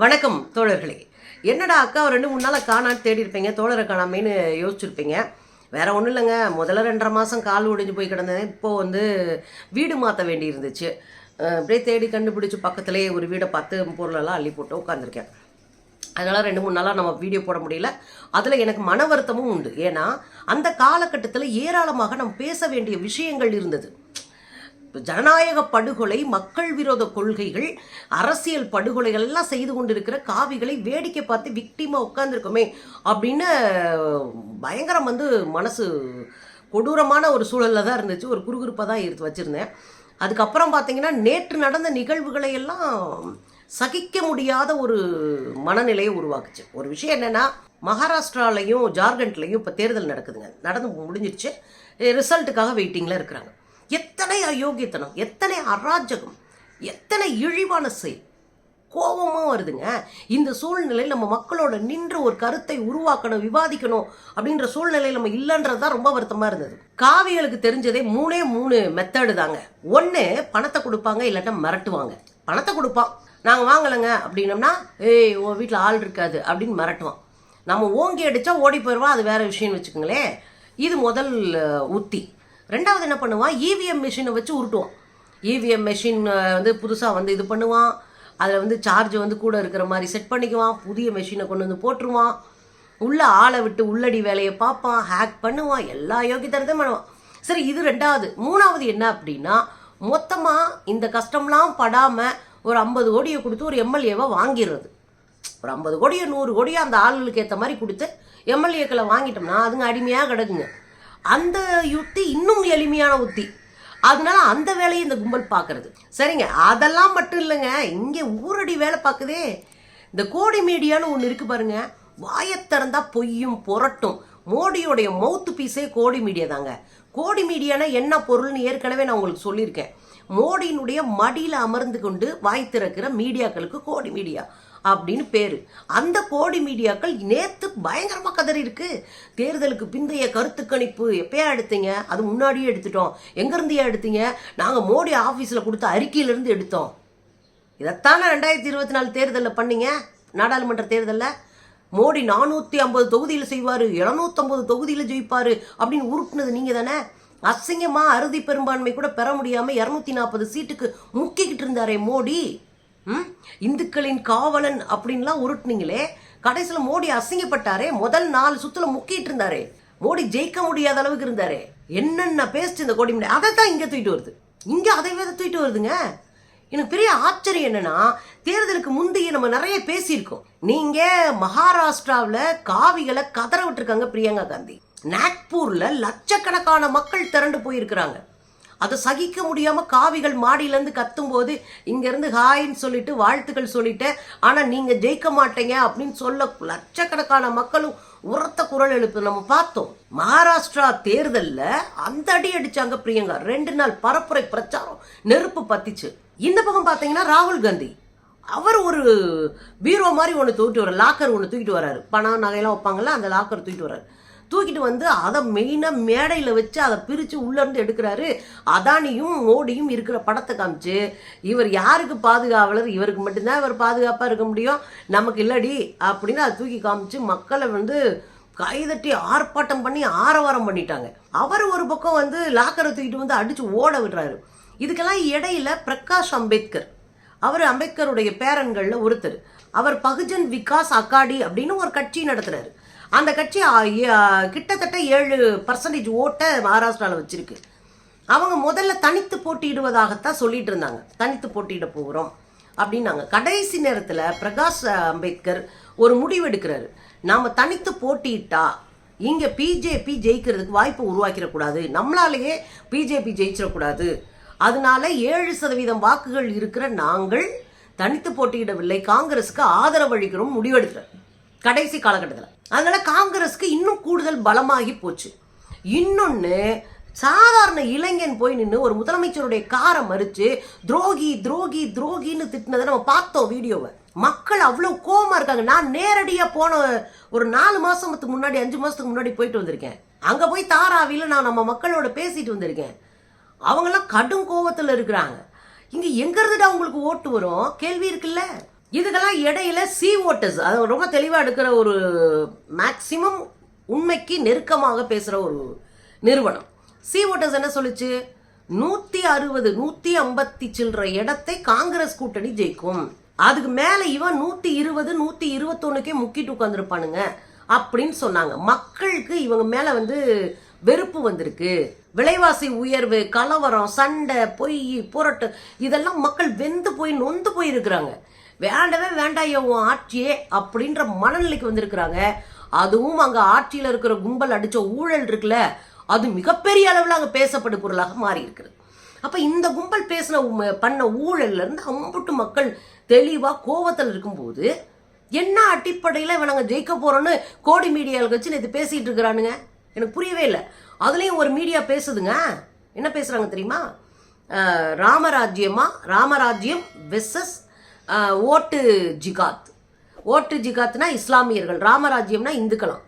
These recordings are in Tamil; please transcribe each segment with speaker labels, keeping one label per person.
Speaker 1: வணக்கம் தோழர்களே. என்னடா அக்கா ரெண்டு மூணு நாளாக காணான்னு தேடி இருப்பீங்க தோழரை காணாமேன்னு யோசிச்சிருப்பீங்க. வேற ஒன்றும் இல்லைங்க முதல்ல ரெண்டரை மாதம் கால் ஒடிஞ்சு போய் கிடந்தேன் இப்போது வந்து வீடு மாற்ற வேண்டி இருந்துச்சு அப்படியே தேடி கண்டுபிடிச்சி பக்கத்துலேயே ஒரு வீடை பார்த்து பொருளெல்லாம் அள்ளி போட்டு உட்காந்துருக்கேன் அதனால் ரெண்டு மூணு நாளாக நம்ம வீடியோ போட முடியல. அதில் எனக்கு மன வருத்தமும் உண்டு. ஏன்னா அந்த காலகட்டத்தில் ஏராளமாக நம்ம பேச வேண்டிய விஷயங்கள் இருந்தது. ஜனநாயக படுகொலை மக்கள் விரோத கொள்கைகள் அரசியல் படுகொலைகள் எல்லாம் செய்து கொண்டிருக்கிற காவிகளை வேடிக்கை பார்த்து விக்டிமா உட்காந்துருக்கோமே அப்படின்னு பயங்கரம் வந்து மனசு கொடூரமான ஒரு சூழலில் தான் இருந்துச்சு. ஒரு குறுகுறுப்பாக தான் எடுத்து வச்சுருந்தேன். அதுக்கப்புறம் பார்த்தீங்கன்னா நேற்று நடந்த நிகழ்வுகளை எல்லாம் சகிக்க முடியாத ஒரு மனநிலையை உருவாக்குச்சு. ஒரு விஷயம் என்னன்னா மகாராஷ்டிராலையும் ஜார்க்கண்ட்லேயும் இப்போ தேர்தல் நடக்குதுங்க. நடந்து முடிஞ்சிருச்சு. ரிசல்ட்டுக்காக வெயிட்டிங்கில் இருக்கிறாங்க. எத்தனை அயோக்கியத்தனம் எத்தனை அராஜகம் எத்தனை இழிவான செயல். கோபமும் வருதுங்க. இந்த சூழ்நிலையில் நம்ம மக்களோட நின்று ஒரு கருத்தை உருவாக்கணும் விவாதிக்கணும் அப்படின்ற சூழ்நிலையில் நம்ம இல்லைன்றது தான் ரொம்ப வருத்தமாக இருந்தது. காவிகளுக்கு தெரிஞ்சதே மூணே மூணு மெத்தடு தாங்க. ஒன்று பணத்தை கொடுப்பாங்க இல்லைன்னா மிரட்டுவாங்க. பணத்தை கொடுப்பான். நாங்கள் வாங்கலைங்க அப்படின்னோம்னா ஏய் உன் வீட்டில் ஆள் இருக்காது அப்படின்னு மிரட்டுவான். நம்ம ஓங்கி அடித்தா ஓடி போயிடுவான் அது வேறு விஷயம்னு வச்சுக்கோங்களேன். இது முதல் உத்தி. ரெண்டாவது என்ன பண்ணுவான்? இவிஎம் மிஷினை வச்சு உருட்டுவான். இவிஎம் மெஷின் வந்து புதுசாக வந்து இது பண்ணுவான். அதில் வந்து சார்ஜ் வந்து கூட இருக்கிற மாதிரி செட் பண்ணிக்குவான். புதிய மெஷினை கொண்டு வந்து போட்டுருவான். உள்ளே ஆளை விட்டு உள்ளடி வேலையை பார்ப்பான். ஹேக் பண்ணுவான். எல்லா யோகித்தனத்தையும் பண்ணுவான். சரி இது ரெண்டாவது. மூணாவது என்ன அப்படின்னா மொத்தமாக இந்த கஷ்டம்லாம் படாமல் ஒரு ஐம்பது கோடியை கொடுத்து ஒரு எம்எல்ஏவை வாங்கிடுறது. ஒரு ஐம்பது கோடியோ நூறு கோடியோ அந்த ஆளுகளுக்கு ஏற்ற மாதிரி கொடுத்து எம்எல்ஏக்களை வாங்கிட்டோம்னா அதுங்க அடிமையாக கிடக்குங்க. அந்த யுத்தி இன்னும் எளிமையான உத்தி அதனால அந்த வேலையை இந்த கும்பல் பார்க்கறது. சரிங்க அதெல்லாம் மட்டும் இல்லைங்க இங்கே ஊரடி வேலை பார்க்குதே. இந்த கோடி மீடியான்னு ஒன்று இருக்கு பாருங்க வாயத்திறந்தா பொய்யும் புரட்டும். மோடியோடைய மவுத்து பீஸே கோடி மீடியா தாங்க. கோடி மீடியானா என்ன பொருள்னு ஏற்கனவே நான் உங்களுக்கு சொல்லியிருக்கேன். மோடியினுடைய மடியில் அமர்ந்து கொண்டு வாய் திறக்கிற மீடியாக்களுக்கு கோடி மீடியா அப்படின்னு பேர். அந்த கோடி மீடியாக்கள் நேற்று பயங்கரமாக கதறி இருக்கு தேர்தலுக்கு பிந்தைய கருத்து கணிப்பு எப்பயா எடுத்தீங்க? அது முன்னாடியே எடுத்துட்டோம். எங்கேருந்தையா எடுத்தீங்க? நாங்கள் மோடி ஆஃபீஸில் கொடுத்த அறிக்கையிலேருந்து எடுத்தோம். இதைத்தானே ரெண்டாயிரத்தி இருபத்தி நாலு தேர்தலில் பண்ணீங்க? நாடாளுமன்ற தேர்தலில்? மோடி நானூற்றி ஐம்பது தொகுதியில் செய்வார் எழுநூத்தம்பது தொகுதியில் ஜெயிப்பார் அப்படின்னு உருட்டுனது நீங்கள் தானே அசிங்கமாக அறுதி பெரும்பான்மை கூட பெற முடியாமல் இரநூத்தி நாற்பது சீட்டுக்கு முக்கிக்கிட்டு இருந்தாரே மோடி. ம்? இந்துக்களின் காவலன் அப்படின்லாம் உருட்டுனீங்களே. கடைசியில் மோடி அசிங்கப்பட்டாரே. முதல் நாலு சுற்றுல முக்கிட்டு இருந்தாரே. மோடி ஜெயிக்க முடியாத அளவுக்கு இருந்தாரே. என்னென்ன பேசிட்டு இந்த கோடி அதை தான் இங்கே தூக்கிட்டு வருது. இங்கே அதை வேற தூக்கிட்டு வருதுங்க. எனக்கு பெரிய ஆச்சரியம் என்னன்னா தேர்தலுக்கு முந்தைய நம்ம நிறைய பேசியிருக்கோம். நீங்க மகாராஷ்டிராவில் காவிகளை கதற விட்டுருக்காங்க பிரியங்கா காந்தி. நாக்பூர்ல லட்சக்கணக்கான மக்கள் திரண்டு போயிருக்கிறாங்க. அதை சகிக்க முடியாம காவிகள் மாடியிலேருந்து கத்தும்போது இங்கேருந்து ஹாய்ன்னு சொல்லிட்டு வாழ்த்துக்கள் சொல்லிட்டு ஆனால் நீங்கள் ஜெயிக்க மாட்டீங்க அப்படின்னு சொல்ல லட்சக்கணக்கான மக்களும் உரத்த குரல் எழுப்பு நம்ம பார்த்தோம் மகாராஷ்டிரா தேர்தலில் அந்த அடி அடிச்சாங்க பிரியங்கா. ரெண்டு நாள் பரப்புரை பிரச்சாரம் நெருப்பு பத்திச்சு. இந்த பக்கம் பார்த்தீங்கன்னா ராகுல் காந்தி. அவர் ஒரு பீரோ மாதிரி ஒன்று தூக்கிட்டு வர்றார் லாக்கர் ஒன்று தூக்கிட்டு வர்றாரு. பணம் நகையெல்லாம் வைப்பாங்கல்ல அந்த லாக்கர் தூக்கிட்டு வர்றாரு. தூக்கிட்டு வந்து அதை மெயினாக மேடையில் வச்சு அதை பிரித்து உள்ளேருந்து எடுக்கிறாரு. அதானியும் மோடியும் இருக்கிற படத்தை காமிச்சு இவர் யாருக்கு பாதுகாவலர்? இவருக்கு மட்டும்தான் இவர் பாதுகாப்பாக இருக்க முடியும். நமக்கு இல்லடி அப்படின்னு அதை தூக்கி காமிச்சு மக்களை வந்து கைதட்டி ஆர்ப்பாட்டம் பண்ணி ஆரவாரம் பண்ணிட்டாங்க. அவர் ஒரு பக்கம் வந்து லாக்கரை தூக்கிட்டு வந்து அடித்து ஓட விடுறாரு. இதுக்கெல்லாம் இடையில பிரகாஷ் அம்பேத்கர். அவர் அம்பேத்கருடைய பேரன்களில் ஒருத்தர். அவர் பகுஜன் விகாஸ் அகாடி அப்படின்னு ஒரு கட்சி நடத்துறாரு. அந்த கட்சி கிட்டத்தட்ட ஏழு பர்சன்டேஜ் ஓட்டை மகாராஷ்டிராவில் வச்சிருக்கு. அவங்க முதல்ல தனித்து போட்டியிடுவதாகத்தான் சொல்லிட்டு இருந்தாங்க. தனித்து போட்டியிட போகிறோம் அப்படின்னாங்க. கடைசி நேரத்தில் பிரகாஷ் அம்பேத்கர் ஒரு முடிவு எடுக்கிறாரு. நாம் தனித்து போட்டியிட்டா இங்கே பிஜேபி ஜெயிக்கிறதுக்கு வாய்ப்பு உருவாக்கிடக்கூடாது நம்மளாலேயே பிஜேபி ஜெயிச்சிடக்கூடாது அதனால ஏழு சதவீதம் வாக்குகள் இருக்கிற நாங்கள் தனித்து போட்டியிடவில்லை. காங்கிரஸுக்கு ஆதரவு அளிக்கிறோம் முடிவெடுக்கிறார் கடைசி காலகட்டத்தில். அதனால காங்கிரஸுக்கு இன்னும் கூடுதல் பலமாகி போச்சு. இன்னொன்று சாதாரண இளைஞன் போய் நின்று ஒரு முதலமைச்சருடைய காரை மறித்து துரோகி துரோகி துரோகின்னு திட்டினதை நம்ம பார்த்தோம் வீடியோவை. மக்கள் அவ்வளோ கோவமா இருக்காங்க. நான் நேரடியாக போன ஒரு நாலு மாதத்துக்கு முன்னாடி அஞ்சு மாதத்துக்கு முன்னாடி போயிட்டு வந்திருக்கேன். அங்கே போய் தாராவியில் நான் நம்ம மக்களோட பேசிட்டு வந்திருக்கேன். அவங்கெல்லாம் கடும் கோவத்தில் இருக்கிறாங்க. இங்கே எங்க அவங்களுக்கு உங்களுக்கு ஓட்டு வரும்? கேள்வி இருக்குல்ல? இதுக்கெல்லாம் இடையில சி ஓட்டர்ஸ் அது ரொம்ப தெளிவாக எடுக்கிற ஒரு மேக்சிமம் உண்மைக்கு நெருக்கமாக பேசுகிற ஒரு நிறுவனம். சி ஓட்டர்ஸ் என்ன சொல்லிச்சு? நூற்றி அறுபது நூற்றி ஐம்பத்தி சில்லற இடத்தை காங்கிரஸ் கூட்டணி ஜெயிக்கும். அதுக்கு மேலே இவன் நூற்றி இருபது நூற்றி இருபத்தொன்னுக்கே முக்கிட்டு உட்காந்துருப்பானுங்க அப்படின்னு சொன்னாங்க. மக்களுக்கு இவங்க மேலே வந்து வெறுப்பு வந்திருக்கு. விலைவாசி உயர்வு கலவரம் சண்டை பொய் புரட்டு இதெல்லாம் மக்கள் வெந்து போய் நொந்து போயிருக்கிறாங்க. வேண்டவே வேண்டாம் உன் ஆட்சியே அப்படின்ற மனநிலைக்கு வந்திருக்கிறாங்க. அதுவும் அங்கே ஆட்சியில் இருக்கிற கும்பல் அடித்த ஊழல் இருக்குல்ல அது மிகப்பெரிய அளவில் அங்கே பேசப்படும் பொருளாக மாறி இருக்கிறது அப்போ இந்த கும்பல் பேசின பண்ண ஊழல்லேருந்து அம்புட்டு மக்கள் தெளிவாக கோவத்தில் இருக்கும்போது என்ன அடிப்படையில் இவன் ஜெயிக்க போகிறோன்னு கோடி மீடியாவில் வச்சு நேற்று பேசிகிட்டு இருக்கிறானுங்க? எனக்கு புரியவே இல்லை. அதுலேயும் ஒரு மீடியா பேசுதுங்க. என்ன பேசுகிறாங்க தெரியுமா? ராமராஜ்யமா? ராமராஜ்யம் வெர்சஸ் ஓட்டு ஜிகாத். ஓட்டு ஜிகாத்னா இஸ்லாமியர்கள் ராமராஜ்யம்னா இந்துக்களாம்.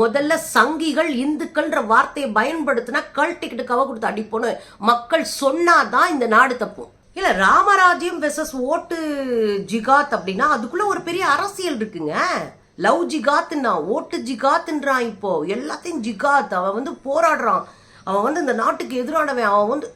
Speaker 1: முதல்ல சங்கிகள் இந்துக்கள்ன்ற வார்த்தையை பயன்படுத்தினா கல் டிக்கெட்டு கவ கொடுத்து அடிப்போன்னு மக்கள் சொன்னாதான் இந்த நாடு தப்பும். இல்லை ராமராஜ்யம் வெசஸ் ஓட்டு ஜிகாத் அப்படின்னா அதுக்குள்ளே ஒரு பெரிய அரசியல் இருக்குங்க. லவ் ஜிகாத்துன்னா ஓட்டு ஜிகாத்துன்றான் இப்போ. எல்லாத்தையும் ஜிகாத். அவன் வந்து போராடுறான். அவன் வந்து இந்த நாட்டுக்கு எதிரானவன். அவன் வந்து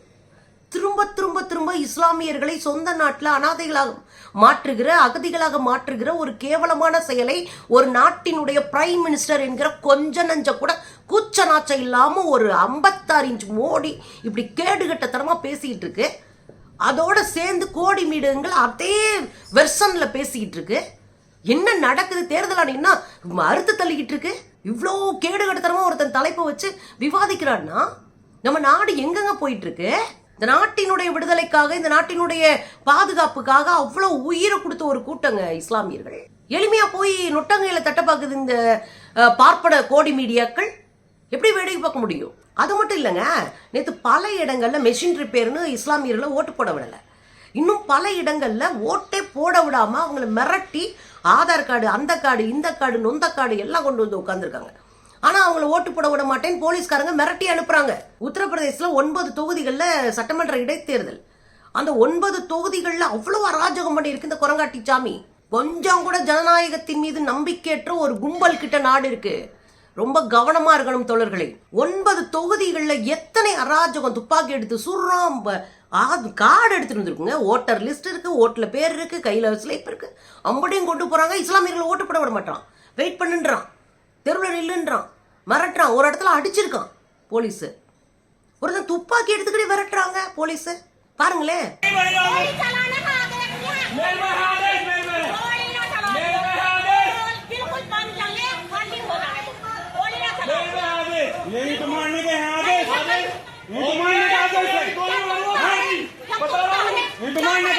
Speaker 1: திரும்ப திரும்ப திரும்ப இஸ்லாமியர்களை சொந்த நாட்டில் அனாதைகளாக மாற்றுகிற அகதிகளாக மாற்றுகிற ஒரு கேவலமான செயலை ஒரு நாட்டினுடைய பிரைம் மினிஸ்டர் என்கிற கொஞ்ச நஞ்ச கூட கூச்ச நாச்சம் இல்லாமல் ஒரு ஐம்பத்தாறு இன்ச் மோடி இப்படி கேடுகட்டத்தனமாக பேசிக்கிட்டு இருக்கு. அதோட சேர்ந்து கோடி மீடுங்கள் அதே வெர்ஷனில் பேசிக்கிட்டு இருக்கு. என்ன நடக்குது? தேர்தல் ஆணையம்னா அறுத்து தள்ளிக்கிட்டு இருக்கு. இவ்வளோ கடுத்தனமாக ஒருத்தன் தலைப்பை வச்சு விவாதிக்கிறான்னா நம்ம நாடு எங்கெங்க போயிட்டு இருக்கு இந்த நாட்டினுடைய விடுதலைக்காக இந்த நாட்டினுடைய பாதுகாப்புக்காக அவ்வளோ உயிரை கொடுத்த ஒரு கூட்டங்க இஸ்லாமியர்கள். எளிமையா போய் நொட்டங்கையில தட்ட பார்க்குது இந்த பார்ப்பட பார்ப்பன கோடி மீடியாக்கள். எப்படி வேடிக்கை பார்க்க முடியும்? அது மட்டும் இல்லைங்க நேற்று பல இடங்கள்ல மெஷின் ரிப்பேர்னு இஸ்லாமியர்களை ஓட்டு போட விடலை. இன்னும் பல இடங்களில் ஓட்டே போட விடாமல் அவங்கள மிரட்டி ஆதார் கார்டு அந்த கார்டு இந்த கார்டு நொந்த கார்டு எல்லாம் கொண்டு வந்து உட்காந்துருக்காங்க ஆனால் அவங்கள ஓட்டு போட விட மாட்டேன்னு போலீஸ்காரங்க மிரட்டி அனுப்புகிறாங்க உத்தரப்பிரதேசத்துல ஒன்பது தொகுதிகளில் சட்டமன்ற இடைத்தேர்தல். அந்த ஒன்பது தொகுதிகளில் அவ்வளோ அராஜகம் பண்ணி இருக்கு இந்த குரங்காட்டி சாமி. கொஞ்சம் கூட ஜனநாயகத்தின் மீது நம்பிக்கையற்ற ஒரு கும்பல் கிட்ட நாடு இருக்குது ரொம்ப கவனமா இருக்கணும் தோழர்களே. ஒன்பது தொகுதிகளில் எத்தனை அராஜகம் துப்பாக்கி எடுத்து சுடுறோம் கார்டு எடுத்துட்டு வந்துருக்குங்க. ஓட்டர் லிஸ்ட் இருக்கு ஓட்டில் பேர் இருக்கு கையில் ஸ்லிப் இருக்கு. அம்படியும் கொண்டு போறாங்க. இஸ்லாமியர்களை ஓட்டு போட விட மாட்டான். வெயிட் பண்ணுன்றான். தெருவில் நில்லுன்றான். மிரட்டுறான். ஒரு இடத்துல அடிச்சிருக்கான் போலீஸு. ஒருத்தன் துப்பாக்கி எடுத்துக்கிட்டே விரட்டுறாங்க போலீஸு. பாருங்களேன்.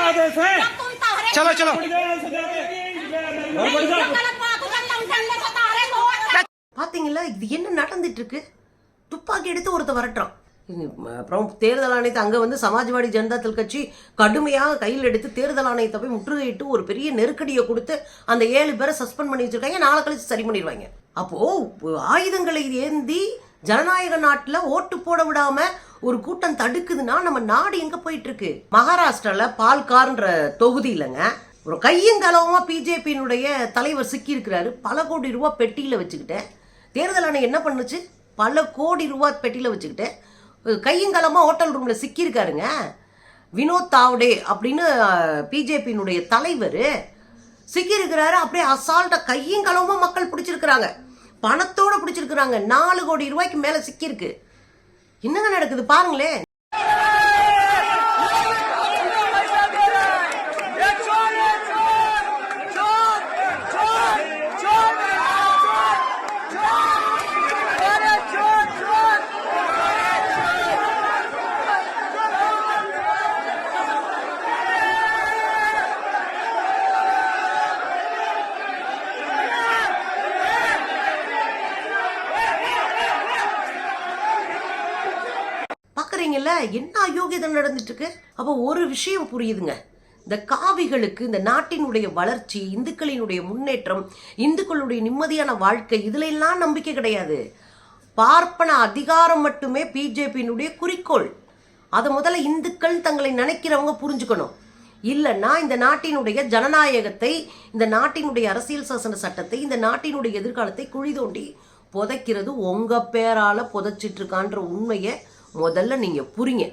Speaker 2: चलने को तारे को
Speaker 1: பாத்தீங்களா இது என்ன நடந்துட்டு இருக்கு துப்பாக்கி எடுத்து ஒருத்த வரட்டுறான் இது, ம, அப்புறம் தேர்தல் ஆணையத்தை அங்கே வந்து சமாஜ்வாடி ஜனதா தள் கட்சி கடுமையாக கையில் எடுத்து தேர்தல் ஆணையத்தை போய் முற்றுகையிட்டு ஒரு பெரிய நெருக்கடியை கொடுத்து அந்த ஏழு பேரை சஸ்பெண்ட் பண்ணி வச்சிருக்காங்க நாளை கழிச்சு சரி பண்ணிடுவாங்க அப்போ ஆயுதங்களை ஏந்தி ஜனநாயக நாட்டில் ஓட்டு போட விடாம ஒரு கூட்டம் தடுக்குதுன்னா நம்ம நாடு எங்க போயிட்டு இருக்கு மகாராஷ்டிரால பால்கார்ன்ற தொகுதி இல்லைங்க. ஒரு கையங்கலவமா பிஜேபியினுடைய தலைவர் சிக்கி இருக்கிறாரு பல கோடி ரூபாய் பெட்டியில வச்சுக்கிட்டேன். தேர்தல் ஆணையம் என்ன பண்ணுச்சு? பல கோடி ரூபாய் பெட்டியில வச்சுக்கிட்டு கையங்கலமா ஹோட்டல் ரூம்ல சிக்கியிருக்காருங்க. வினோத் தாவ்டே அப்படின்னு பிஜேபியினுடைய தலைவர் சிக்கியிருக்கிறாரு. அப்படியே அசால்ட்டா கையங்கலமா மக்கள் பிடிச்சிருக்கிறாங்க. பணத்தோட பிடிச்சிருக்கிறாங்க. நாலு கோடி ரூபாய்க்கு மேல சிக்கியிருக்கு. என்னங்க நடக்குது? பாருங்களேன். பார்க்குறீங்கள என்ன அயோக்கியதை நடந்துட்டுருக்கு? அப்போ ஒரு விஷயம் புரியுதுங்க. இந்த காவிகளுக்கு இந்த நாட்டினுடைய வளர்ச்சி இந்துக்களினுடைய முன்னேற்றம் இந்துக்களுடைய நிம்மதியான வாழ்க்கை இதுல எல்லாம் நம்பிக்கை கிடையாது. பார்ப்பன அதிகாரம் மட்டுமே பிஜேபியினுடைய குறிக்கோள். அதை முதல்ல இந்துக்கள் தங்களை நினைக்கிறவங்க புரிஞ்சுக்கணும். இல்லைன்னா இந்த நாட்டினுடைய ஜனநாயகத்தை இந்த நாட்டினுடைய அரசியல் சாசன சட்டத்தை இந்த நாட்டினுடைய எதிர்காலத்தை குழி தோண்டி புதைக்கிறது உங்க பேரால புதைச்சிட்டு இருக்கான்ற உண்மையை முதல்ல நீங்கள் புரிங்க.